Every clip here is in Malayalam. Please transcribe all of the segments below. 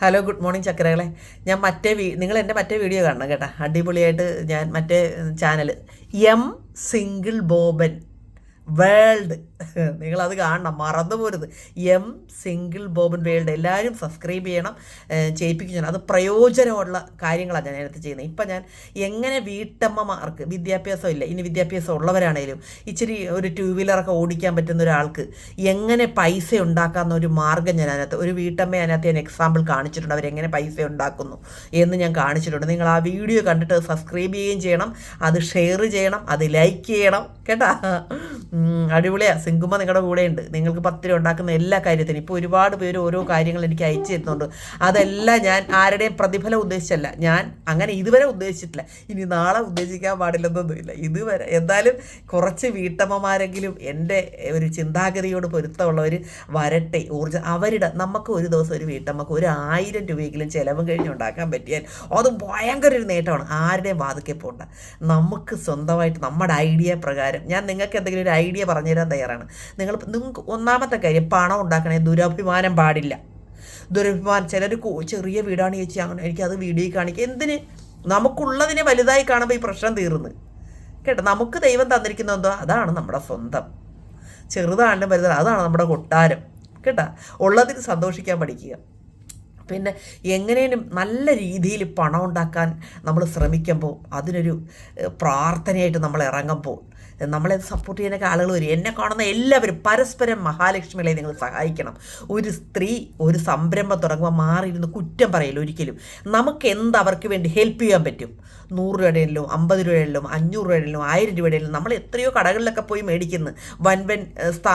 ഹലോ ഗുഡ് മോർണിംഗ് ചക്രകളെ ഞാൻ മറ്റേ വീ നിങ്ങൾ എന്റെ മറ്റേ വീഡിയോ കാണണം കേട്ടോ. അടിപൊളിയായിട്ട് ഞാൻ മറ്റേ channel M single Boban world നിങ്ങളത് കാണണം മറന്നു പോരുത്. എം സിംഗിൾ ബോബൻ വേൾഡ് എല്ലാവരും സബ്സ്ക്രൈബ് ചെയ്യണം ചെയ്യിപ്പിക്കുന്നു അത് പ്രയോജനമുള്ള കാര്യങ്ങളാണ് ഞാൻ അതിനകത്ത് ചെയ്യുന്നത്. ഇപ്പം ഞാൻ എങ്ങനെ വീട്ടമ്മമാർക്ക് വിദ്യാഭ്യാസം ഇല്ല ഇനി വിദ്യാഭ്യാസം ഉള്ളവരാണേലും ഇച്ചിരി ഒരു ടൂ വീലറൊക്കെ ഓടിക്കാൻ പറ്റുന്ന ഒരാൾക്ക് എങ്ങനെ പൈസ ഉണ്ടാക്കാമെന്ന ഒരു മാർഗം ഞാൻ അതിനകത്ത് ഒരു വീട്ടമ്മ അതിനകത്ത് ഞാൻ എക്സാമ്പിൾ കാണിച്ചിട്ടുണ്ട് അവരെങ്ങനെ പൈസ ഉണ്ടാക്കുന്നു എന്ന് ഞാൻ കാണിച്ചിട്ടുണ്ട്. നിങ്ങൾ ആ വീഡിയോ കണ്ടിട്ട് സബ്സ്ക്രൈബ് ചെയ്യുകയും ചെയ്യണം അത് ഷെയർ ചെയ്യണം അത് ലൈക്ക് ചെയ്യണം കേട്ടാ? ഉം, അടിപൊളിയാ നിങ്ങളുടെ കൂടെയുണ്ട്. നിങ്ങൾക്ക് പത്ത് രൂപ ഉണ്ടാക്കുന്ന എല്ലാ കാര്യത്തിനും. ഇപ്പോൾ ഒരുപാട് പേര് ഓരോ കാര്യങ്ങൾ എനിക്ക് അയച്ചു തരുന്നുണ്ട്. അതെല്ലാം ഞാൻ ആരുടെയും പ്രതിഫലം ഉദ്ദേശിച്ചല്ല. ഞാൻ അങ്ങനെ ഇതുവരെ ഉദ്ദേശിച്ചിട്ടില്ല. ഇനി നാളെ ഉദ്ദേശിക്കാൻ പാടില്ലെന്നൊന്നുമില്ല. ഇതുവരെ എന്തായാലും കുറച്ച് വീട്ടമ്മമാരെങ്കിലും എന്റെ ഒരു ചിന്താഗതിയോട് പൊരുത്തമുള്ളവർ വരട്ടെ. ഊർജം അവരുടെ നമുക്ക് ഒരു ദിവസം ഒരു വീട്ടമ്മക്ക് ഒരു ആയിരം രൂപയെങ്കിലും ചിലവും കഴിഞ്ഞ് ഉണ്ടാക്കാൻ പറ്റിയാൽ അത് ഭയങ്കര ഒരു നേട്ടമാണ്. ആരുടെയും വാതിക്കെ നമുക്ക് സ്വന്തമായിട്ട് നമ്മുടെ ഐഡിയ പ്രകാരം ഞാൻ നിങ്ങൾക്ക് എന്തെങ്കിലും ഒരു ഐഡിയ പറഞ്ഞുതരാൻ തയ്യാറാണ്? നിങ്ങൾ നിങ്ങൾക്ക് ഒന്നാമത്തെ കാര്യം പണം ഉണ്ടാക്കണേ ദുരഭിമാനം പാടില്ല. ദുരഭിമാനം ചിലർ ചെറിയ വീടാണ് ചേച്ചി അങ്ങനെ എനിക്കത് വീഡിയോ കാണിക്കുക എന്തിന്? നമുക്കുള്ളതിനെ വലുതായി കാണുമ്പോൾ ഈ പ്രശ്നം തീർന്ന്. കേട്ടോ നമുക്ക് ദൈവം തന്നിരിക്കുന്ന എന്തോ? അതാണ് നമ്മുടെ സ്വന്തം. ചെറുതാണെങ്കിലും വലുതാണ് അതാണ് നമ്മുടെ കൊട്ടാരം. കേട്ടോ? ഉള്ളതിൽ സന്തോഷിക്കാൻ പഠിക്കുക. പിന്നെ എങ്ങനെയും നല്ല രീതിയിൽ പണം ഉണ്ടാക്കാൻ നമ്മൾ ശ്രമിക്കുമ്പോൾ അതിനൊരു പ്രാർത്ഥനയായിട്ട് നമ്മൾ ഇറങ്ങുമ്പോൾ നമ്മളെ സപ്പോർട്ട് ചെയ്യാനൊക്കെ ആളുകൾ വരും. എന്നെ കാണുന്ന എല്ലാവരും പരസ്പരം മഹാലക്ഷ്മികളെ നിങ്ങൾ സഹായിക്കണം. ഒരു സ്ത്രീ ഒരു സംരംഭം തുടങ്ങുമ്പോൾ മാറിയിരുന്ന് കുറ്റം പറയില്ല ഒരിക്കലും. നമുക്ക് എന്ത് അവർക്ക് വേണ്ടി ഹെൽപ്പ് ചെയ്യാൻ പറ്റും? നൂറ് രൂപയുടെയും അമ്പത് രൂപയുടെയും അഞ്ഞൂറ് രൂപയുടെയും ആയിരം രൂപയുടെയും നമ്മൾ എത്രയോ കടകളിലൊക്കെ പോയി മേടിക്കുന്നു. വൻ വൻ സ്ഥാ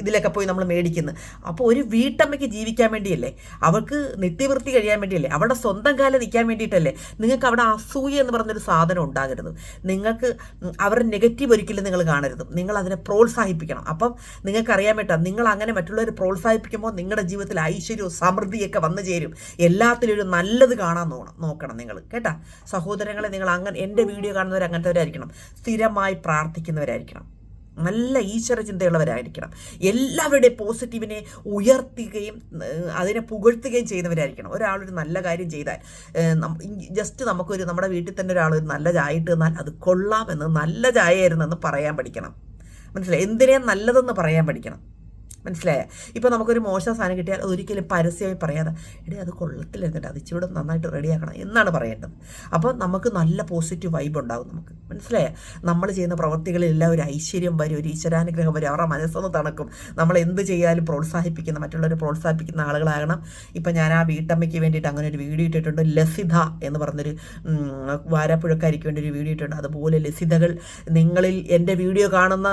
ഇതിലൊക്കെ പോയി നമ്മൾ മേടിക്കുന്നു. അപ്പോൾ ഒരു വീട്ടമ്മയ്ക്ക് ജീവിക്കാൻ വേണ്ടിയല്ലേ? അവർക്ക് നിത്യവൃത്തി കഴിയാൻ വേണ്ടിയല്ലേ? അവളുടെ സ്വന്തം കാലം നിൽക്കാൻ വേണ്ടിയിട്ടല്ലേ? നിങ്ങൾക്ക് അവിടെ അസൂയ എന്ന് പറഞ്ഞൊരു സാധനം ഉണ്ടാകരുത്. നിങ്ങൾക്ക് അവരുടെ നെഗറ്റീവ് ഒരിക്കലും നിങ്ങൾ കാണരുത്. നിങ്ങൾ അതിനെ പ്രോത്സാഹിപ്പിക്കണം. അപ്പം നിങ്ങൾക്കറിയാൻ പറ്റാം നിങ്ങൾ അങ്ങനെ മറ്റുള്ളവരെ പ്രോത്സാഹിപ്പിക്കുമ്പോൾ നിങ്ങളുടെ ജീവിതത്തിൽ ഐശ്വര്യവും സമൃദ്ധിയൊക്കെ വന്നു ചേരും. എല്ലാത്തിലും ഒരു നല്ലത് കാണാൻ നോക്കണം നിങ്ങൾ. കേട്ടാ? സഹോദരങ്ങളെ നിങ്ങൾ അങ്ങനെ എന്റെ വീഡിയോ കാണുന്നവർ അങ്ങനത്തെവരായിരിക്കണം. സ്ഥിരമായി പ്രാർത്ഥിക്കുന്നവരായിരിക്കണം. നല്ല ഈശ്വര ചിന്തയുള്ളവരായിരിക്കണം എല്ലാവരുടെയും പോസിറ്റീവിനെ ഉയർത്തുകയും അതിനെ പുകഴ്ത്തുകയും ചെയ്യുന്നവരായിരിക്കണം. ഒരാളൊരു നല്ല കാര്യം ചെയ്താൽ ജസ്റ്റ് നമുക്കൊരു നമ്മുടെ വീട്ടിൽ തന്നെ ഒരാൾ ഒരു നല്ല ചായ ഇട്ട് തന്നാൽ അത് കൊള്ളാമെന്ന് നല്ല ചായയായിരുന്നെന്ന് പറയാൻ പഠിക്കണം. മനസ്സിലായി? എന്തിനേയും നല്ലതെന്ന് പറയാൻ പഠിക്കണം. മനസ്സിലായ? ഇപ്പോൾ നമുക്കൊരു മോശം സാധനം കിട്ടിയാൽ ഒരിക്കലും പരസ്യമായി പറയാതെ എടേ അത് കൊള്ളത്തിലിരുന്നിട്ട് അത് ഇച്ചിരി നന്നായിട്ട് റെഡിയാക്കണം എന്നാണ് പറയേണ്ടത്. അപ്പോൾ നമുക്ക് നല്ല പോസിറ്റീവ് വൈബ് ഉണ്ടാകും നമുക്ക്. മനസ്സിലായ? നമ്മൾ ചെയ്യുന്ന പ്രവർത്തികളിലെല്ലാം ഒരു ഐശ്വര്യം വരും ഒരു ഈശ്വരാനുഗ്രഹം വരും അവരുടെ മനസ്സൊന്ന് തണുക്കും. നമ്മൾ എന്ത് ചെയ്യാലും പ്രോത്സാഹിപ്പിക്കുന്ന മറ്റുള്ളവരെ പ്രോത്സാഹിപ്പിക്കുന്ന ആളുകളാകണം. ഇപ്പം ഞാൻ ആ വീട്ടമ്മയ്ക്ക് വേണ്ടിയിട്ട് അങ്ങനെ ഒരു വീഡിയോ ഇട്ടിട്ടുണ്ട് ലസിത എന്ന് പറഞ്ഞൊരു വാരപ്പുഴക്കാരിക്ക് വേണ്ടി ഒരു വീഡിയോ ഇട്ടിട്ടുണ്ട്. അതുപോലെ ലസിതകൾ നിങ്ങളിൽ എന്റെ വീഡിയോ കാണുന്ന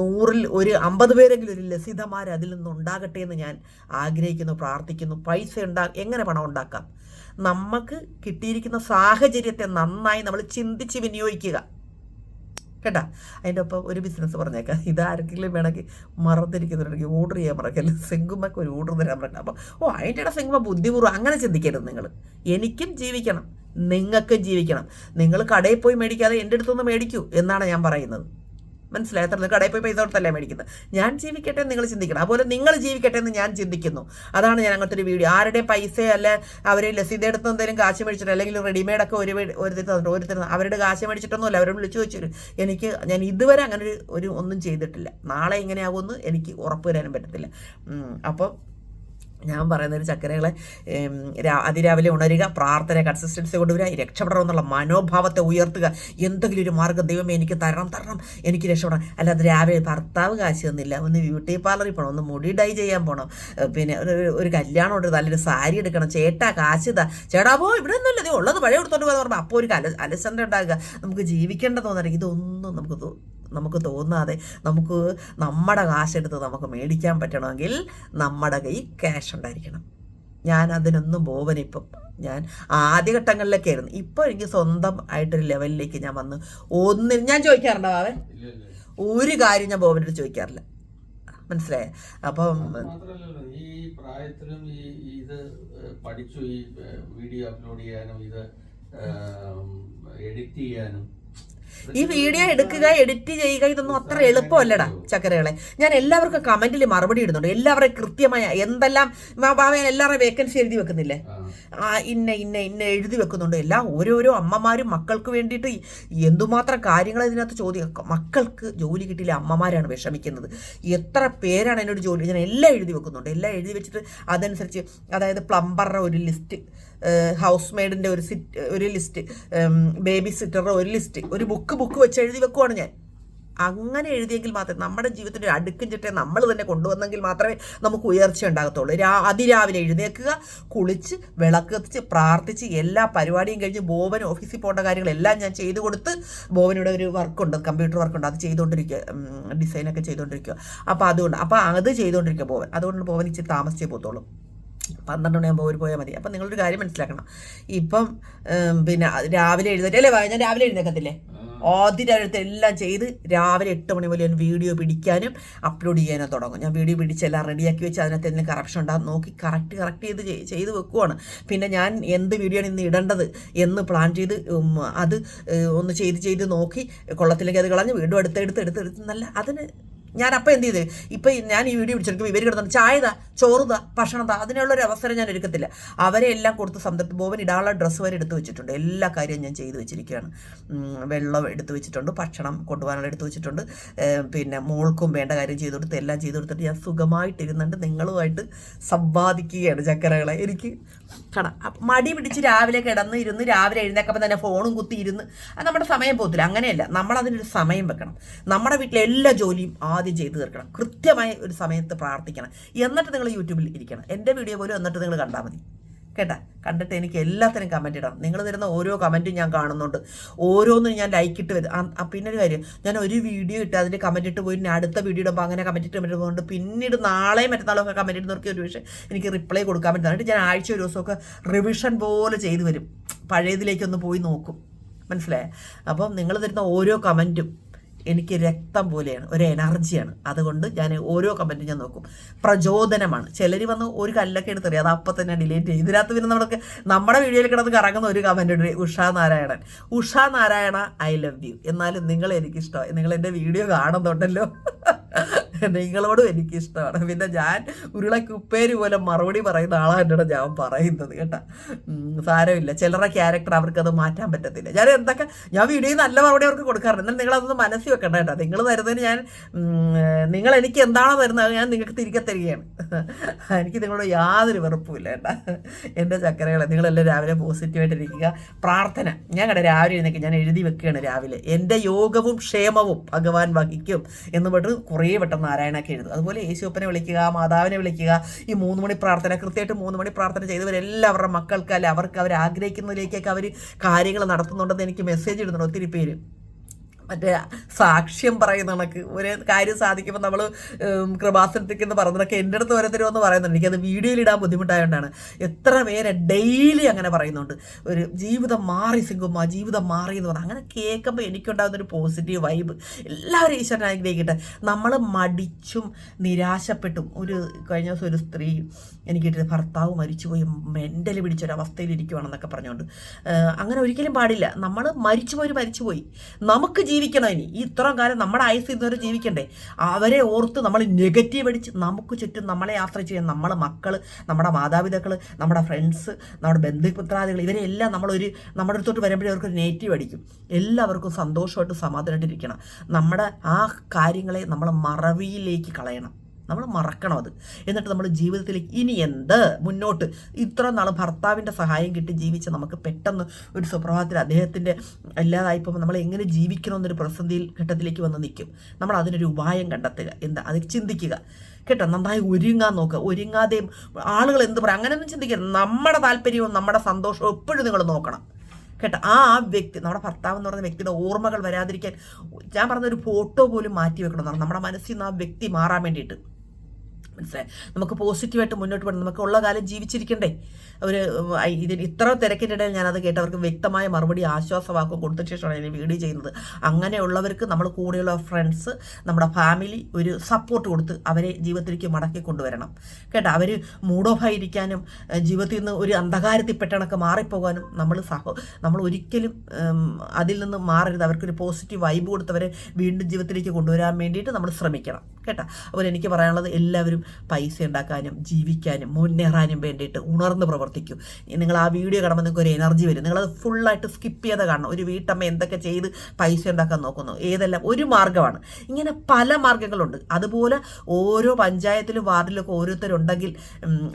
നൂറിൽ ഒരു അമ്പത് പേരെങ്കിലും ഒരു ലസിതമാർ അതിൽ നിന്നുണ്ടാകട്ടെ എന്ന് ഞാൻ ആഗ്രഹിക്കുന്നു പ്രാർത്ഥിക്കുന്നു. പൈസ ഉണ്ടാ എങ്ങനെ പണം ഉണ്ടാക്കാം? നമുക്ക് കിട്ടിയിരിക്കുന്ന സാഹചര്യത്തെ നന്നായി നമ്മൾ ചിന്തിച്ച് വിനിയോഗിക്കുക. കേട്ടാ? അതിന്റെ ഒപ്പം ഒരു ബിസിനസ് പറഞ്ഞേക്കാം. ഇതാരെങ്കിലും വേണമെങ്കിൽ മറന്നിരിക്കുന്നുണ്ടെങ്കിൽ ഓർഡർ ചെയ്യാൻ മറക്കല്ല സെങ്കുമ്മക്ക് ഒരു ഓർഡർ തരാൻ മറക്കാം അപ്പോൾ ഓ അതിന്റെ ഇട സെങ്കുമ്മ ബുദ്ധിപൂർവം അങ്ങനെ ചിന്തിക്കരുത് നിങ്ങൾ. എനിക്കും ജീവിക്കണം. നിങ്ങൾക്കും ജീവിക്കണം. നിങ്ങൾ കടയിൽ പോയി മേടിക്കാതെ എന്റെ അടുത്തുനിന്ന് മേടിക്കൂ എന്നാണ് ഞാൻ പറയുന്നത്. മനസ്സിലായി? എത്ര കടയിൽ പോയി പൈസ കൊടുത്തല്ലേ മേടിക്കുന്നത്? ഞാൻ ജീവിക്കട്ടെ നിങ്ങൾ ചിന്തിക്കണം. അതുപോലെ നിങ്ങൾ ജീവിക്കട്ടെ എന്ന് ഞാൻ ചിന്തിക്കുന്നു. അതാണ് ഞാൻ അങ്ങനത്തെ ഒരു വീഡിയോ. ആരുടെ പൈസ അല്ല അവർ ലസീത എടുത്ത് എന്തെങ്കിലും കാശ് മേടിച്ചിട്ട് അല്ലെങ്കിൽ റെഡിമെയ്ഡ് ഒക്കെ ഒരു ഒരു ഒരു അവരുടെ കാശ് മേടിച്ചിട്ടൊന്നുമല്ല അവരോട് വിളിച്ചു ചോദിച്ചു എനിക്ക് ഞാൻ ഇതുവരെ അങ്ങനെ ഒരു ഒന്നും ചെയ്തിട്ടില്ല. നാളെ ഇങ്ങനെ ആവുമെന്ന് എനിക്ക് ഉറപ്പ് വരാനും പറ്റത്തില്ല. അപ്പം ഞാൻ പറയുന്ന ഒരു ചക്കരകളെ അതിരാവിലെ ഉണരുക പ്രാർത്ഥന കൺസിസ്റ്റൻസി കൊണ്ടുവരിക രക്ഷപ്പെടണം എന്നുള്ള മനോഭാവത്തെ ഉയർത്തുക. എന്തെങ്കിലും ഒരു മാർഗം ദൈവമേ എനിക്ക് തരണം തരണം എനിക്ക് രക്ഷപ്പെടണം അല്ലാതെ രാവിലെ ഭർത്താവ് കാശ് തന്നില്ല ഒന്ന് ബ്യൂട്ടി പാർലറിൽ പോകണം ഒന്ന് മുടി ഡൈ ചെയ്യാൻ പോകണം പിന്നെ ഒരു കല്യാണം ഉണ്ട് നല്ലൊരു സാരി എടുക്കണം ചേട്ടാ കാശ് ഇതാ. ചേട്ടാ പോ ഇവിടെ ഒന്നുമില്ല ഉള്ളത് പഴയ കൊടുത്തോണ്ട് പോകാന്ന് പറഞ്ഞു. അപ്പോൾ ഒരു അല അലസണ്ട ഉണ്ടാകുക. നമുക്ക് ജീവിക്കേണ്ട തോന്നണം ഇതൊന്നും നമുക്ക് നമുക്ക് തോന്നാതെ നമുക്ക് നമ്മുടെ കാശെടുത്ത് നമുക്ക് മേടിക്കാൻ പറ്റണമെങ്കിൽ നമ്മുടെ കൈ ക്യാഷ് ഉണ്ടായിരിക്കണം. ഞാൻ അതിനൊന്നും ബോവനിപ്പം ഞാൻ ആദ്യഘട്ടങ്ങളിലൊക്കെ ആയിരുന്നു ഇപ്പോൾ എനിക്ക് സ്വന്തം ആയിട്ടൊരു ലെവലിലേക്ക് ഞാൻ വന്ന് ഒന്നിൽ ഞാൻ ചോദിക്കാറുണ്ടോ അവൻ. ഒരു കാര്യം ഞാൻ ബോബനോട് ചോദിക്കാറില്ല. മനസ്സിലായ? അപ്പം ഈ പ്രായത്തിലും ഈ ഇത് പഠിച്ചു ഈ വീഡിയോ അപ്ലോഡ് ചെയ്യാനും ഇത് എഡിറ്റ് ചെയ്യാനും ഈ വീഡിയോ എടുക്കുക എഡിറ്റ് ചെയ്യുക ഇതൊന്നും അത്ര എളുപ്പമല്ലടാ ചക്കരകളെ. ഞാൻ എല്ലാവർക്കും കമന്റിൽ മറുപടി ഇടുന്നുണ്ട്. എല്ലാവരെയും കൃത്യമായ എന്തെല്ലാം എല്ലാവരുടെയും വേക്കൻസി എഴുതി വെക്കുന്നില്ലേ? ഇന്ന ഇന്ന ഇന്ന എഴുതി വെക്കുന്നുണ്ട്. എല്ലാം ഓരോരോ അമ്മമാരും മക്കൾക്ക് വേണ്ടിയിട്ട് എന്തുമാത്രം കാര്യങ്ങൾ ഇതിനകത്ത് ചോദ്യം? മക്കൾക്ക് ജോലി കിട്ടിയില്ല അമ്മമാരാണ് വിഷമിക്കുന്നത്. എത്ര പേരാണ് എന്നോട് ജോലി? ഞാൻ എല്ലാം എഴുതി വെക്കുന്നുണ്ട്. എല്ലാം എഴുതി വെച്ചിട്ട് അതനുസരിച്ച് അതായത് പ്ലംബറുടെ ഒരു ലിസ്റ്റ് ഹൗസ് മെയ്ഡിന്റെ ഒരു സിറ്റ് ഒരു ലിസ്റ്റ് ബേബി സിറ്ററുടെ ഒരു ലിസ്റ്റ് ഒരു ബുക്ക് ബുക്ക് വെച്ച് എഴുതി വെക്കുവാണ് ഞാൻ. അങ്ങനെ എഴുതിയെങ്കിൽ മാത്രമേ നമ്മുടെ ജീവിതത്തിന്റെ ഒരു അടുക്കും ചിട്ടയെ നമ്മൾ തന്നെ കൊണ്ടുവന്നെങ്കിൽ മാത്രമേ നമുക്ക് ഉയർച്ച ഉണ്ടാകത്തുള്ളൂ. രാ അതിരാവിലെ എഴുന്നേൽക്കുക കുളിച്ച് വിളക്ക് കത്തിച്ച് പ്രാർത്ഥിച്ച് എല്ലാ പരിപാടിയും കഴിഞ്ഞ് ബോബൻ ഓഫീസിൽ പോകേണ്ട കാര്യങ്ങളെല്ലാം ഞാൻ ചെയ്തു കൊടുത്ത് ബോബനിവിടെ ഒരു വർക്കുണ്ട് കമ്പ്യൂട്ടർ വർക്കുണ്ട്. അത് ചെയ്തുകൊണ്ടിരിക്കുക. ഡിസൈനൊക്കെ ചെയ്തുകൊണ്ടിരിക്കുക. അപ്പോൾ അതുകൊണ്ട് അപ്പോൾ അത് ചെയ്തുകൊണ്ടിരിക്കുക ബോബൻ. അതുകൊണ്ട് ബോബൻ ഇച്ചിരി താമസിച്ചേ പോകത്തുള്ളൂ. പന്ത്രണ്ട് മണിയാകുമ്പോൾ അവർ പോയാൽ മതി. അപ്പം നിങ്ങളൊരു കാര്യം മനസ്സിലാക്കണം. ഇപ്പം പിന്നെ രാവിലെ എഴുന്നേറ്റ് അല്ലേ വാ, ഞാൻ രാവിലെ എഴുന്നേക്കത്തില്ലേ? ആദ്യത്തെ എല്ലാം ചെയ്ത് രാവിലെ എട്ട് മണി മുതൽ ഞാൻ വീഡിയോ പിടിക്കാനും അപ്ലോഡ് ചെയ്യാനും തുടങ്ങും. ഞാൻ വീഡിയോ പിടിച്ചെല്ലാം റെഡിയാക്കി വെച്ച് അതിനകത്ത് എന്തെങ്കിലും കറപ്ഷൻ ഉണ്ടാകും നോക്കി കറക്റ്റ് കറക്റ്റ് ചെയ്ത് ചെയ്- ചെയ്ത് വെക്കുവാണ്. പിന്നെ ഞാൻ എന്ത് വീഡിയോ ആണ് ഇന്ന് ഇടേണ്ടത് എന്ന് പ്ലാൻ ചെയ്ത് അത് ഒന്ന് ചെയ്ത് ചെയ്ത് നോക്കി കൊള്ളത്തിലേക്ക് അത് കളഞ്ഞ് വീണ്ടും എടുത്ത് എടുത്ത് എടുത്ത് എടുത്ത് നല്ല അതിന് ഞാൻ അപ്പം എന്ത് ചെയ്ത്? ഇപ്പം ഞാൻ ഈ വീഡിയോ പിടിച്ചെടുക്കും ഇവർ കിടന്നു ചായതാ ചോറുതാ ഭക്ഷണതാ അതിനുള്ളൊരു അവസരം ഞാൻ എടുക്കത്തില്ല അവരെ എല്ലാം കൊടുത്ത് സംതൃപ്തി ബോബൻ ഇടാനുള്ള ഡ്രസ്സ് വരെ എടുത്ത് വെച്ചിട്ടുണ്ട്. എല്ലാ കാര്യവും ഞാൻ ചെയ്തു വെച്ചിരിക്കുകയാണ്. വെള്ളം എടുത്ത് വെച്ചിട്ടുണ്ട് ഭക്ഷണം കൊണ്ടുപോകാനുള്ള എടുത്ത് വെച്ചിട്ടുണ്ട്. പിന്നെ മോൾക്കും വേണ്ട കാര്യം ചെയ്തു കൊടുത്ത് എല്ലാം ചെയ്തു കൊടുത്തിട്ട് ഞാൻ സുഖമായിട്ടിരുന്നുണ്ട് നിങ്ങളുമായിട്ട് സമ്പാദിക്കുകയാണ് ചക്കരകളെ. എനിക്ക് കട മടി പിടിച്ച് രാവിലെ കിടന്ന് ഇരുന്ന് രാവിലെ എഴുന്നേക്കുമ്പോൾ തന്നെ ഫോണും കുത്തി ഇരുന്ന് അത് നമ്മുടെ സമയം പോകത്തില്ല. അങ്ങനെയല്ല. നമ്മളതിനൊരു സമയം വെക്കണം. നമ്മുടെ വീട്ടിലെ എല്ലാ ജോലിയും ആദ്യം ചെയ്തു തീർക്കണം. കൃത്യമായ ഒരു സമയത്ത് പ്രാർത്ഥിക്കണം. എന്നിട്ട് നിങ്ങൾ യൂട്യൂബിൽ ഇരിക്കണം. എന്റെ വീഡിയോ പോലും എന്നിട്ട് നിങ്ങൾ കണ്ടാൽ മതി. കേട്ടാ? കണ്ടിട്ട് എനിക്ക് എല്ലാത്തിനും കമന്റ് ഇടണം. നിങ്ങൾ തരുന്ന ഓരോ കമന്റും ഞാൻ കാണുന്നുണ്ട്. ഓരോന്നും ഞാൻ ലൈക്ക് ഇട്ട് വരും. പിന്നെ ഒരു കാര്യം ഞാൻ ഒരു വീഡിയോ ഇട്ട് അതിന്റെ കമന്റ് ഇട്ട് പോയി അടുത്ത വീഡിയോ ഇടുമ്പോൾ അങ്ങനെ കമന്റ് ഇട്ട് പോകുന്നുണ്ട് പിന്നീട് നാളെ മറ്റന്നാളൊക്കെ കമന്റ് ഇടുന്നവർക്ക് ഒരു പക്ഷേ എനിക്ക് റിപ്ലൈ കൊടുക്കാൻ പറ്റും. ഞാൻ ആഴ്ച ഒരു ദിവസമൊക്കെ റിവിഷൻ പോലെ ചെയ്തു വരും. പഴയതിലേക്കൊന്ന് പോയി നോക്കും. മനസ്സിലായേ? അപ്പം നിങ്ങൾ തരുന്ന ഓരോ കമന്റും എനിക്ക് രക്തം പോലെയാണ് ഒരു എനർജിയാണ്. അതുകൊണ്ട് ഞാൻ ഓരോ കമന്റും ഞാൻ നോക്കും. പ്രചോദനമാണ്. ചിലർ വന്ന് ഒരു കല്ലൊക്കെ എടുത്തറിയാം അത് അപ്പം തന്നെ ഡിലീറ്റ് ചെയ്യും. ഇതിനകത്ത് പിന്നെ നമുക്ക് നമ്മുടെ വീഡിയോയിൽ കിടന്ന് കറങ്ങുന്ന ഒരു കമന്റ് ഉണ്ട് Usha Narayanan. Usha Narayana I love you എന്നാലും നിങ്ങൾ എനിക്കിഷ്ടമായി. നിങ്ങൾ എന്റെ വീഡിയോ കാണുന്നുണ്ടല്ലോ. നിങ്ങളോടും എനിക്കിഷ്ടമാണ്. പിന്നെ ഞാൻ ഉപ്പേരി പോലെ മറുപടി പറയുന്ന ആളായിട്ടാണ് ഞാൻ പറയുന്നത് കേട്ടോ. സാരമില്ല. ചിലരുടെ ക്യാരക്ടർ അവർക്കത് മാറ്റാൻ പറ്റത്തില്ല. ഞാൻ എന്തൊക്കെ ഞാൻ വീഡിയോ നല്ല മറുപടി അവർക്ക് കൊടുക്കാറുണ്ട്. എന്നാൽ നിങ്ങളതൊന്ന് മനസ്സിൽ വെക്കണ്ട കേട്ടോ. നിങ്ങൾ തരുന്നതിന് ഞാൻ നിങ്ങൾ എനിക്ക് എന്താണോ തരുന്നത് ഞാൻ നിങ്ങൾക്ക് തിരികെ തരികയാണ്. എനിക്ക് നിങ്ങളോട് യാതൊരു വെറുപ്പുമില്ല കേട്ടോ. എന്റെ ചക്കരകളെ നിങ്ങളെല്ലാം രാവിലെ പോസിറ്റീവായിട്ടിരിക്കുക പ്രാർത്ഥന. ഞാൻ കണ്ട രാവിലെ എഴുന്നേക്ക് ഞാൻ എഴുതി വെക്കുകയാണ് രാവിലെ. എന്റെ യോഗവും ക്ഷേമവും ഭഗവാൻ വഹിക്കും എന്ന് പറഞ്ഞിട്ട് കുറേ വട്ടം നാരായണൊക്കെ എഴുതും അതുപോലെ യേശുപ്പനെ വിളിക്കുക മാതാവിനെ വിളിക്കുക ഈ മൂന്ന് മണി പ്രാർത്ഥന കൃത്യമായിട്ട് മൂന്ന് മണി പ്രാർത്ഥന ചെയ്തവരെല്ലാവരുടെ മക്കൾക്ക് അല്ലെ അവർക്ക് അവർ ആഗ്രഹിക്കുന്നതിലേക്കൊക്കെ അവർ കാര്യങ്ങൾ നടത്തുന്നുണ്ടെന്ന് എനിക്ക് മെസ്സേജ് ഇടുന്നുണ്ട് ഒത്തിരി പേര്. മറ്റേ സാക്ഷ്യം പറയുന്ന കണക്ക്. ഒരു കാര്യം സാധിക്കുമ്പോൾ നമ്മൾ കൃപാസനത്തേക്ക് എന്ന് പറയുന്നതൊക്കെ എന്റെ അടുത്ത് ഓരോരുത്തരും എന്ന് പറയുന്നുണ്ട്. എനിക്കത് വീഡിയോയിൽ ഇടാൻ ബുദ്ധിമുട്ടായതുകൊണ്ടാണ് എത്ര പേരെ ഡെയിലി അങ്ങനെ പറയുന്നുണ്ട്. ഒരു ജീവിതം മാറി സിംഗുമ്മ ജീവിതം മാറി എന്ന് പറഞ്ഞാൽ അങ്ങനെ കേൾക്കുമ്പോൾ എനിക്കുണ്ടാകുന്ന ഒരു പോസിറ്റീവ് വൈബ്. എല്ലാവരും ഈശ്വരൻ ആഗ്രഹിക്കട്ടെ നമ്മൾ മടിച്ചും നിരാശപ്പെട്ടും ഒരു കഴിഞ്ഞ ദിവസം ഒരു സ്ത്രീ എനിക്കിട്ട് ഭർത്താവ് മരിച്ചുപോയി മെന്റലി പിടിച്ചൊരവസ്ഥയിലിരിക്കുവാണെന്നൊക്കെ പറഞ്ഞുകൊണ്ട്. അങ്ങനെ ഒരിക്കലും പാടില്ല. നമ്മൾ മരിച്ചുപോയി മരിച്ചുപോയി. നമുക്ക് ജീവിക്കണം ഇനി. ഈ ഇത്രയും കാലം നമ്മുടെ ആയുസ് ഇതുവരെ ജീവിക്കണ്ടേ? അവരെ ഓർത്ത് നമ്മൾ നെഗറ്റീവ് അടിച്ച് നമുക്ക് ചുറ്റും നമ്മളെ ആശ്രയിച്ച് ചെയ്യാൻ നമ്മളെ മക്കൾ നമ്മുടെ മാതാപിതാക്കൾ നമ്മുടെ ഫ്രണ്ട്സ് നമ്മുടെ ബന്ധുപുത്രാദികൾ ഇവരെ എല്ലാം നമ്മളൊരു നമ്മുടെ അടുത്തോട്ട് വരുമ്പോഴേ അവർക്ക് നെഗറ്റീവ് അടിക്കും. എല്ലാവർക്കും സന്തോഷമായിട്ട് സമാധാനമായിട്ടിരിക്കണം. നമ്മുടെ ആ കാര്യങ്ങളെ നമ്മൾ മറവിയിലേക്ക് കളയണം. നമ്മൾ മറക്കണം അത്. എന്നിട്ട് നമ്മൾ ജീവിതത്തിലേക്ക് ഇനി എന്ത്? മുന്നോട്ട്. ഇത്ര നാൾ ഭർത്താവിന്റെ സഹായം കിട്ടി ജീവിച്ച നമുക്ക് പെട്ടെന്ന് ഒരു സുപ്രഭാതത്തിൽ അദ്ദേഹത്തിന്റെ അല്ലാതായിപ്പോൾ നമ്മൾ എങ്ങനെ ജീവിക്കണം എന്നൊരു പ്രതിസന്ധിയിൽ ഘട്ടത്തിലേക്ക് വന്ന് നിൽക്കും. നമ്മൾ അതിനൊരു ഉപായം കണ്ടെത്തുക. എന്താ? അത് ചിന്തിക്കുക. കേട്ടോ? നന്നായി ഒരുങ്ങാൻ നോക്കുക. ഒരുങ്ങാതെയും ആളുകൾ എന്ത് പറയുക അങ്ങനെയൊന്നും ചിന്തിക്കരുത്. നമ്മുടെ താല്പര്യവും നമ്മുടെ സന്തോഷവും എപ്പോഴും നിങ്ങൾ നോക്കണം. കേട്ടോ? ആ ആ വ്യക്തി നമ്മുടെ ഭർത്താവ് എന്ന് പറയുന്ന വ്യക്തിയുടെ ഓർമ്മകൾ വരാതിരിക്കാൻ ഞാൻ പറഞ്ഞ ഒരു ഫോട്ടോ പോലും മാറ്റി വെക്കണം നമ്മുടെ മനസ്സിൽ നിന്ന് ആ വ്യക്തി മാറാൻ വേണ്ടിയിട്ട്. മനസ്സിലായി നമുക്ക് പോസിറ്റീവായിട്ട് മുന്നോട്ട് പോകണം. നമുക്ക് ഉള്ള കാലം ജീവിച്ചിരിക്കണ്ടേ? അവർ ഇതിന് ഇത്ര തിരക്കിന്റെ ഇടയിൽ ഞാനത് കേട്ട് അവർക്ക് വ്യക്തമായ മറുപടി ആശ്വാസവാക്കും കൊടുത്ത ശേഷമാണ് ഞാൻ വീഡിയോ ചെയ്യുന്നത്. അങ്ങനെയുള്ളവർക്ക് നമ്മൾ കൂടെയുള്ള ഫ്രണ്ട്സ് നമ്മുടെ ഫാമിലി ഒരു സപ്പോർട്ട് കൊടുത്ത് അവരെ ജീവിതത്തിലേക്ക് മടക്കി കൊണ്ടുവരണം. കേട്ടോ അവർ മൂഡ് ഓഫ് ആയിരിക്കാനും ജീവിതത്തിൽ നിന്ന് ഒരു അന്ധകാരത്തിൽ പെട്ടണക്ക് മാറിപ്പോകാനും നമ്മൾ സഹോ നമ്മൾ ഒരിക്കലും അതിൽ നിന്ന് മാറരുത്. അവർക്കൊരു പോസിറ്റീവ് വൈബ് കൊടുത്തവരെ വീണ്ടും ജീവിതത്തിലേക്ക് കൊണ്ടുവരാൻ വേണ്ടിയിട്ട് നമ്മൾ ശ്രമിക്കണം. കേട്ടോ അതുപോലെ എനിക്ക് പറയാനുള്ളത് എല്ലാവരും പൈസ ഉണ്ടാക്കാനും ജീവിക്കാനും മുന്നേറാനും വേണ്ടിയിട്ട് ഉണർന്ന് പ്രവർത്തിക്കൂ. നിങ്ങൾ ആ വീഡിയോ കാണുമ്പോൾ നിങ്ങൾക്ക് ഒരു എനർജി വരും. നിങ്ങളത് ഫുള്ളായിട്ട് സ്കിപ്പ് ചെയ്ത് കാണണം. ഒരു വീട്ടമ്മ എന്തൊക്കെ ചെയ്ത് പൈസ ഉണ്ടാക്കാൻ നോക്കുന്നു. ഏതെല്ലാം? ഒരു മാർഗമാണ്. ഇങ്ങനെ പല മാർഗങ്ങളുണ്ട്. അതുപോലെ ഓരോ പഞ്ചായത്തിലും വാർഡിലൊക്കെ ഓരോരുത്തരുണ്ടെങ്കിൽ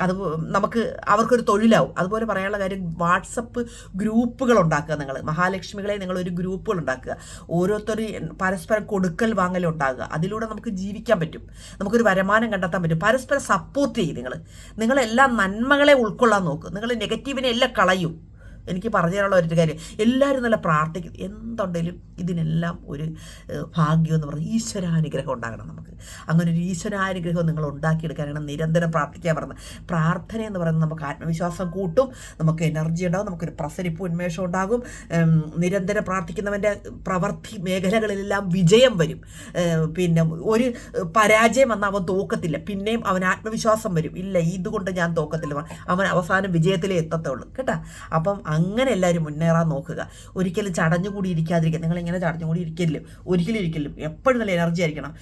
അത് നമുക്ക് അവർക്കൊരു തൊഴിലാവും. അതുപോലെ പറയാനുള്ള കാര്യം വാട്സപ്പ് ഗ്രൂപ്പുകൾ ഉണ്ടാക്കുക നിങ്ങൾ. മഹാലക്ഷ്മികളെ നിങ്ങൾ ഒരു ഗ്രൂപ്പുകൾ ഉണ്ടാക്കുക. ഓരോരുത്തർ പരസ്പരം കൊടുക്കൽ വാങ്ങൽ ഉണ്ടാകുക അതിലൂടെ നമുക്ക് ജീവിക്കാൻ പറ്റും. നമുക്കൊരു വരുമാനം കണ്ടെത്താൻ പറ്റും. പരസ്പരം സപ്പോർട്ട് ചെയ്യും നിങ്ങൾ നിങ്ങളെല്ലാം നന്മകളെ ഉൾക്കൊള്ളാൻ നോക്കും. നിങ്ങൾ നെഗറ്റീവിനെ എല്ലാം കളയും. എനിക്ക് പറഞ്ഞു തരാനുള്ള ഒരു കാര്യം. എല്ലാവരും നല്ല പ്രാർത്ഥിക്കും എന്തുണ്ടെങ്കിലും ഇതിനെല്ലാം ഒരു ഭാഗ്യം എന്ന് പറഞ്ഞാൽ ഈശ്വരാനുഗ്രഹം ഉണ്ടാകണം നമുക്ക്. അങ്ങനെ ഒരു ഈശ്വരാനുഗ്രഹം നിങ്ങൾ ഉണ്ടാക്കിയെടുക്കാനാണ് നിരന്തരം പ്രാർത്ഥിക്കാൻ പറയുന്നത്. പ്രാർത്ഥന എന്ന് പറയുന്നത് നമുക്ക് ആത്മവിശ്വാസം കൂട്ടും നമുക്ക് എനർജി ഉണ്ടാകും നമുക്കൊരു പ്രസരിപ്പ് ഉന്മേഷം ഉണ്ടാകും. നിരന്തരം പ്രാർത്ഥിക്കുന്നവന്റെ പ്രവർത്തി മേഖലകളിലെല്ലാം വിജയം വരും. പിന്നെ ഒരു പരാജയം വന്നാൽ അവൻ തോക്കത്തില്ല. പിന്നെയും അവൻ ആത്മവിശ്വാസം വരും. ഇല്ല ഇതുകൊണ്ട് ഞാൻ തോക്കത്തില്ല. അവൻ അവസാനം വിജയത്തിലേ എത്തത്തുള്ളൂ. കേട്ടോ? അപ്പം അങ്ങനെ എല്ലാവരും മുന്നേറാൻ നോക്കുക. ഒരിക്കലും ചടഞ്ഞുകൂടി ഇരിക്കാതിരിക്കുക നിങ്ങൾ ഇങ്ങനെ ചടഞ്ഞുകൂടി ഇരിക്കലും ഒരിക്കലും ഇരിക്കലും എപ്പോഴും നല്ല എനർജി ആയിരിക്കണം.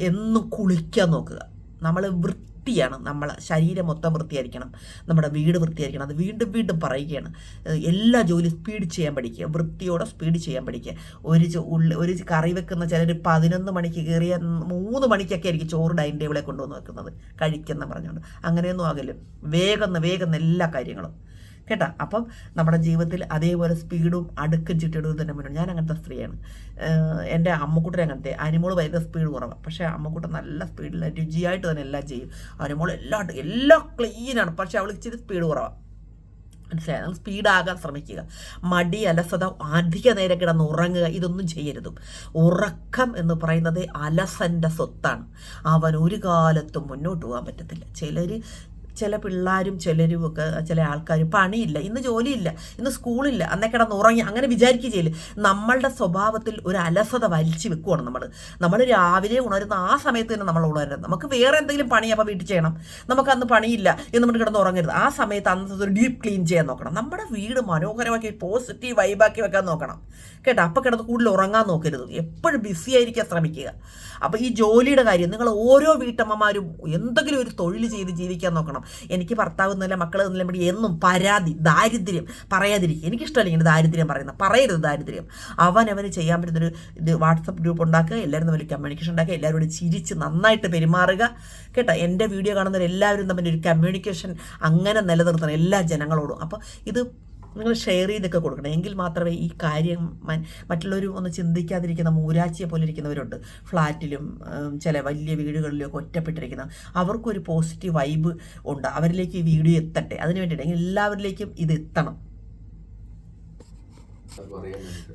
എന്നും കുളിക്കാൻ നോക്കുക. നമ്മൾ വൃത്തിയാണ്. നമ്മൾ ശരീരം മൊത്തം വൃത്തിയായിരിക്കണം. നമ്മുടെ വീട് വൃത്തിയായിരിക്കണം. അത് വീണ്ടും വീണ്ടും പറയുകയാണ്. എല്ലാ ജോലിയും സ്പീഡ് ചെയ്യാൻ പഠിക്കുക. വൃത്തിയോടെ സ്പീഡ് ചെയ്യാൻ പഠിക്കുക. ഒരു ഒരു കറി വെക്കുന്ന ചിലർ പതിനൊന്ന് മണിക്ക് കയറിയ മൂന്ന് മണിക്കൊക്കെ ആയിരിക്കും ചോറ് ഡൈനിങ് ടേബിളെ കൊണ്ടുവന്ന് വെക്കുന്നത്. കഴിക്കുന്ന പറഞ്ഞുകൊണ്ട്. അങ്ങനെയൊന്നും ആകില്ല. വേഗം വേഗം എല്ലാ കാര്യങ്ങളും. കേട്ടാ അപ്പം നമ്മുടെ ജീവിതത്തിൽ അതേപോലെ സ്പീഡും അടുക്കും ചിട്ടിടും തന്നെ മുന്നോട്ട് ഞാൻ അങ്ങനത്തെ സ്ത്രീയാണ്. എന്റെ അമ്മക്കുട്ടൻ അങ്ങനത്തെ. അനിമോൾ ഭയങ്കര സ്പീഡ് കുറവാണ് പക്ഷേ അമ്മക്കുട്ടൻ നല്ല സ്പീഡിൽ രുചിയായിട്ട് തന്നെ എല്ലാം ചെയ്യും. അനിമോൾ എല്ലാം എല്ലാം ക്ലീനാണ് പക്ഷേ അവൾക്ക് ഇച്ചിരി സ്പീഡ് കുറവാണ് മനസ്സിലായി? നമ്മൾ സ്പീഡാകാൻ ശ്രമിക്കുക. മടി അലസത അധിക നേരം കിടന്ന് ഉറങ്ങുക ഇതൊന്നും ചെയ്യരുത്. ഉറക്കം എന്ന് പറയുന്നത് അലസന്റെ സ്വത്താണ്. അവൻ ഒരു കാലത്തും മുന്നോട്ട് പോകാൻ പറ്റത്തില്ല. ചിലർ ചില പിള്ളേരും ചിലരും ഒക്കെ ചില ആൾക്കാർ പണിയില്ല ഇന്ന് ജോലിയില്ല ഇന്ന് സ്കൂളില്ല അന്നേ കിടന്ന് ഉറങ്ങി അങ്ങനെ വിചാരിക്കുക ചെയ്യില്ല നമ്മളുടെ സ്വഭാവത്തിൽ ഒരു അലസത വലിച്ചു വെക്കുവാണ് നമ്മൾ നമ്മൾ രാവിലെ ഉണരുന്ന ആ സമയത്ത് തന്നെ നമ്മൾ ഉണരുന്നത് നമുക്ക് വേറെ എന്തെങ്കിലും പണി അപ്പോൾ വീട്ടിൽ ചെയ്യണം. നമുക്ക് അന്ന് പണിയില്ല എന്ന് നമ്മൾ കിടന്ന് ഉറങ്ങരുത്. ആ സമയത്ത് അന്നത്തെ ഒരു ഡീപ്പ് ക്ലീൻ ചെയ്യാൻ നോക്കണം. നമ്മുടെ വീട് മനോഹരമാക്കി പോസിറ്റീവ് വൈബാക്കി വെക്കാൻ നോക്കണം. കേട്ടോ? അപ്പം കിടന്ന് കൂടുതൽ ഉറങ്ങാൻ നോക്കരുത്. എപ്പോഴും ബിസി ആയിരിക്കാൻ ശ്രമിക്കുക. അപ്പം ഈ ജോലിയുടെ കാര്യം നിങ്ങൾ ഓരോ വീട്ടമ്മമാരും എന്തെങ്കിലും ഒരു തൊഴിൽ ചെയ്ത് ജീവിക്കാൻ നോക്കണം. എനിക്ക് ഭർത്താവ് എന്നല്ല മക്കൾ എന്നല്ല ഇവിടെ എന്നും പരാതി ദാരിദ്ര്യം പറയാതിരിക്കുക. എനിക്കിഷ്ടമല്ല ഇങ്ങനെ ദാരിദ്ര്യം പറയുന്നത്. പറയരുത് ദാരിദ്ര്യം. അവൻ അവന് ചെയ്യാൻ പറ്റുന്നൊരു ഇത് വാട്സപ്പ് ഗ്രൂപ്പ് ഉണ്ടാക്കുക എല്ലാവരും തമ്മിൽ കമ്മ്യൂണിക്കേഷൻ ഉണ്ടാക്കുക എല്ലാവരോടും ചിരിച്ച് നന്നായിട്ട് പെരുമാറുക. കേട്ടോ എന്റെ വീഡിയോ കാണുന്നവർ എല്ലാവരും തമ്മിൽ ഒരു കമ്മ്യൂണിക്കേഷൻ അങ്ങനെ നിലനിർത്തണം എല്ലാ ജനങ്ങളോടും. അപ്പോൾ ഇത് നിങ്ങൾ ഷെയർ ചെയ്തൊക്കെ കൊടുക്കണം. എങ്കിൽ മാത്രമേ ഈ കാര്യം മറ്റുള്ളവരും ഒന്ന് ചിന്തിക്കാതിരിക്കുന്ന മൂരാച്ചിയെ പോലെ ഇരിക്കുന്നവരുണ്ട്. ഫ്ലാറ്റിലും ചില വലിയ വീടുകളിലും ഒക്കെ ഒറ്റപ്പെട്ടിരിക്കുന്ന അവർക്കൊരു പോസിറ്റീവ് വൈബ് ഉണ്ട്. അവരിലേക്ക് ഈ വീഡിയോ എത്തട്ടെ. അതിന് വേണ്ടിയിട്ട് എല്ലാവരിലേക്കും ഇത് എത്തണം.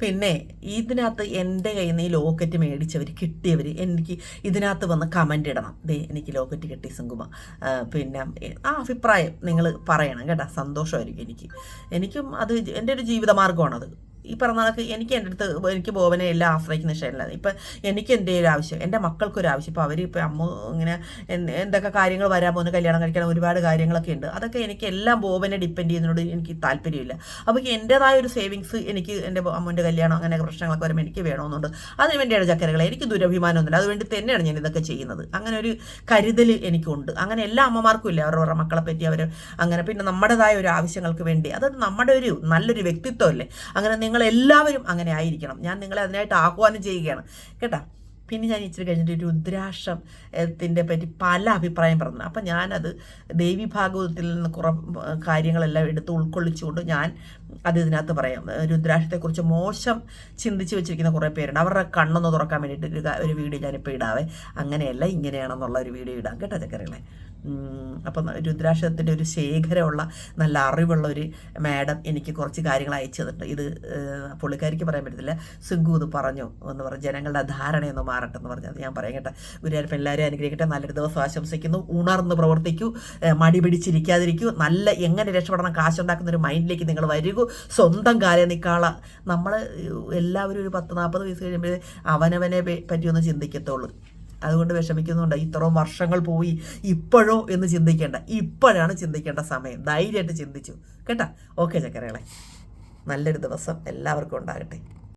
പിന്നെ ഇതിനകത്ത് എന്റെ കയ്യിൽ നിന്ന് ഈ ലോക്കറ്റ് മേടിച്ചവർ കിട്ടിയവർ എനിക്ക് ഇതിനകത്ത് വന്ന് കമന്റ് ഇടണം. ദേ എനിക്ക് ലോക്കറ്റ് കിട്ടി സുങ്കുമ. പിന്നെ ആ അഭിപ്രായം നിങ്ങൾ പറയണം കേട്ടോ. സന്തോഷമായിരിക്കും എനിക്ക്. എനിക്കും അത് എന്റെ ഒരു ജീവിതമാർഗമാണത്. ഈ പറഞ്ഞതൊക്കെ എനിക്ക് എന്റെ അടുത്ത് എനിക്ക് ബോബനെ എല്ലാം ആശ്രയിക്കുന്ന ഇഷ്ടമല്ല ഇപ്പം എനിക്ക് എന്തെങ്കിലും ആവശ്യം എന്റെ മക്കൾക്കൊരു ആവശ്യം. ഇപ്പോൾ അവർ ഇപ്പോൾ അമ്മ ഇങ്ങനെ എന്ത് എന്തൊക്കെ കാര്യങ്ങൾ വരാൻ പോകുന്ന കല്യാണം കഴിക്കണം ഒരുപാട് കാര്യങ്ങളൊക്കെ ഉണ്ട്. അതൊക്കെ എനിക്ക് എല്ലാം ബോബനെ ഡിപ്പെൻഡ് ചെയ്യുന്നതിനോട് എനിക്ക് താല്പര്യമില്ല. അപ്പോൾ എന്റേതായ ഒരു സേവിങ്സ് എനിക്ക് എന്റെ അമ്മന്റെ കല്യാണം അങ്ങനെ പ്രശ്നങ്ങളൊക്കെ വരുമ്പോൾ എനിക്ക് വേണമെന്നുണ്ട്. അതിന് വേണ്ടിയാണ് ചക്കരകളെ. എനിക്ക് ദുരഭിമാനമൊന്നുമില്ല. അതുവേണ്ടി തന്നെയാണ് ഞാൻ ഇതൊക്കെ ചെയ്യുന്നത്. അങ്ങനെ ഒരു കരുതൽ എനിക്കുണ്ട്. അങ്ങനെ എല്ലാ അമ്മമാർക്കും ഇല്ല. അവരവരുടെ മക്കളെ പറ്റി അവർ അങ്ങനെ പിന്നെ നമ്മുടേതായ ഒരു ആവശ്യങ്ങൾക്ക് വേണ്ടി. അത് നമ്മുടെ ഒരു നല്ലൊരു വ്യക്തിത്വമല്ലേ? അങ്ങനെ നിങ്ങൾ എല്ലാവരും അങ്ങനെ ആയിരിക്കണം. ഞാൻ നിങ്ങളെ അതിനായിട്ട് ആഹ്വാനം ചെയ്യുകയാണ്. കേട്ടോ? പിന്നെ ഞാൻ ഇച്ചിരി കഴിഞ്ഞിട്ട് രുദ്രാക്ഷത്തിന്റെ പറ്റി പല അഭിപ്രായം പറഞ്ഞു. അപ്പം ഞാനത് ദേവി ഭാഗവതത്തിൽ നിന്ന് കുറ കാര്യങ്ങളെല്ലാം എടുത്ത് ഉൾക്കൊള്ളിച്ചുകൊണ്ട് ഞാൻ അത് ഇതിനകത്ത് പറയാം. രുദ്രാക്ഷത്തെക്കുറിച്ച് മോശം ചിന്തിച്ച് വെച്ചിരിക്കുന്ന കുറേ പേരുണ്ട്. അവരുടെ കണ്ണൊന്ന് തുറക്കാൻ വേണ്ടിയിട്ട് ഒരു വീഡിയോ ഞാനിപ്പോൾ ഇടാവേ. അങ്ങനെയല്ല ഇങ്ങനെയാണെന്നുള്ള ഒരു വീഡിയോ ഇടാം. കേട്ടോ ചക്കരകളെ? ഉം, അപ്പം രുദ്രാക്ഷത്തിന്റെ ഒരു ശേഖരമുള്ള നല്ല അറിവുള്ള ഒരു മാഡം എനിക്ക് കുറച്ച് കാര്യങ്ങൾ അയച്ചു ഇത് പുള്ളിക്കാരിക്ക് പറയാൻ പറ്റത്തില്ല. സിംഗു ഇത് പറഞ്ഞു എന്ന് പറഞ്ഞു. ജനങ്ങളുടെ ധാരണയൊന്ന് മാറി മാറട്ടെ എന്ന് പറഞ്ഞത് ഞാൻ പറയാം കേട്ടോ. ഗുരുവായൂരപ്പൻ എല്ലാവരും അനുഗ്രഹിക്കട്ടെ. നല്ലൊരു ദിവസം ആശംസിക്കുന്നു. ഉണർന്ന് പ്രവർത്തിക്കൂ. മടി പിടിച്ചിരിക്കാതിരിക്കൂ. നല്ല എങ്ങനെ രക്ഷപ്പെടണം കാശുണ്ടാക്കുന്ന ഒരു മൈൻഡിലേക്ക് നിങ്ങൾ വരികൂ സ്വന്തം കാര്യം നിൽക്കാള നമ്മൾ എല്ലാവരും ഒരു പത്ത് നാൽപ്പത് വയസ്സ് കഴിയുമ്പോൾ അവനവനെ പറ്റിയൊന്ന് ചിന്തിക്കത്തുള്ളൂ. അതുകൊണ്ട് വിഷമിക്കുന്നുണ്ട്. ഇത്രയും വർഷങ്ങൾ പോയി. ഇപ്പോഴോ എന്ന് ചിന്തിക്കേണ്ട. ഇപ്പോഴാണ് ചിന്തിക്കേണ്ട സമയം. ധൈര്യമായിട്ട് ചിന്തിച്ചു. കേട്ടാ? ഓക്കെ ചക്കരകളെ. നല്ലൊരു ദിവസം എല്ലാവർക്കും ഉണ്ടാകട്ടെ.